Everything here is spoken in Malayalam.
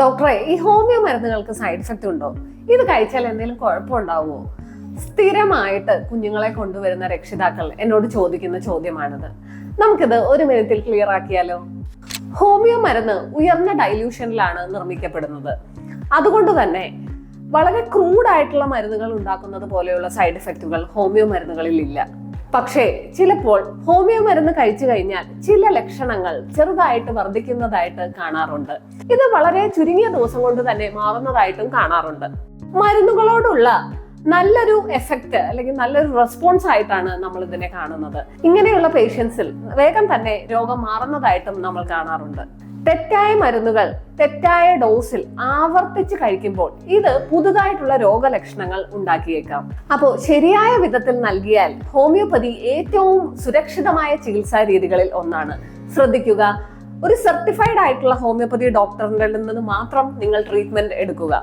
ഡോക്ടറെ ഈ ഹോമിയോ മരുന്നുകൾക്ക് സൈഡ് എഫക്റ്റ് ഉണ്ടോ? ഇത് കഴിച്ചാൽ എന്തെങ്കിലും കുഴപ്പമുണ്ടാവുമോ? സ്ഥിരമായിട്ട് കുഞ്ഞുങ്ങളെ കൊണ്ടുവരുന്ന രക്ഷിതാക്കൾ എന്നോട് ചോദിക്കുന്ന ചോദ്യമാണിത്. നമുക്കിത് ഒരു മിനിറ്റിൽ ക്ലിയർ ആക്കിയാലോ? ഹോമിയോ മരുന്ന് ഉയർന്ന ഡൈല്യൂഷനിലാണ് നിർമ്മിക്കപ്പെടുന്നത്. അതുകൊണ്ട് തന്നെ വളരെ ക്രൂഡായിട്ടുള്ള മരുന്നുകൾ ഉണ്ടാക്കുന്നത് പോലെയുള്ള സൈഡ് എഫക്റ്റുകൾ ഹോമിയോ മരുന്നുകളിൽ ഇല്ല പക്ഷേ ചിലപ്പോൾ ഹോമിയോ മരുന്ന് കഴിച്ചു കഴിഞ്ഞാൽ ചില ലക്ഷണങ്ങൾ ചെറുതായിട്ട് വർദ്ധിക്കുന്നതായിട്ട് കാണാറുണ്ട്. ഇത് വളരെ ചുരുങ്ങിയ ദിവസം കൊണ്ട് തന്നെ മാറുന്നതായിട്ടും കാണാറുണ്ട്. മരുന്നുകളോടുള്ള നല്ലൊരു എഫക്റ്റ് അല്ലെങ്കിൽ നല്ലൊരു റെസ്പോൺസ് ആയിട്ടാണ് നമ്മൾ ഇതിനെ കാണുന്നത്. ഇങ്ങനെയുള്ള പേഷ്യൻസിൽ വേഗം തന്നെ രോഗം മാറുന്നതായിട്ടും നമ്മൾ കാണാറുണ്ട്. തെറ്റായ മരുന്നുകൾ തെറ്റായ ഡോസിൽ ആവർത്തിച്ച് കഴിക്കുമ്പോൾ ഇത് പുതുതായിട്ടുള്ള രോഗലക്ഷണങ്ങൾ ഉണ്ടാക്കിയേക്കാം. അപ്പോൾ ശരിയായ വിധത്തിൽ നൽകിയാൽ ഹോമിയോപ്പതി ഏറ്റവും സുരക്ഷിതമായ ചികിത്സാ രീതികളിൽ ഒന്നാണ്. ശ്രദ്ധിക്കുക. ഒരു സർട്ടിഫൈഡ് ആയിട്ടുള്ള ഹോമിയോപ്പതി ഡോക്ടറുകളിൽ നിന്ന് മാത്രം നിങ്ങൾ ട്രീറ്റ്മെന്റ് എടുക്കുക.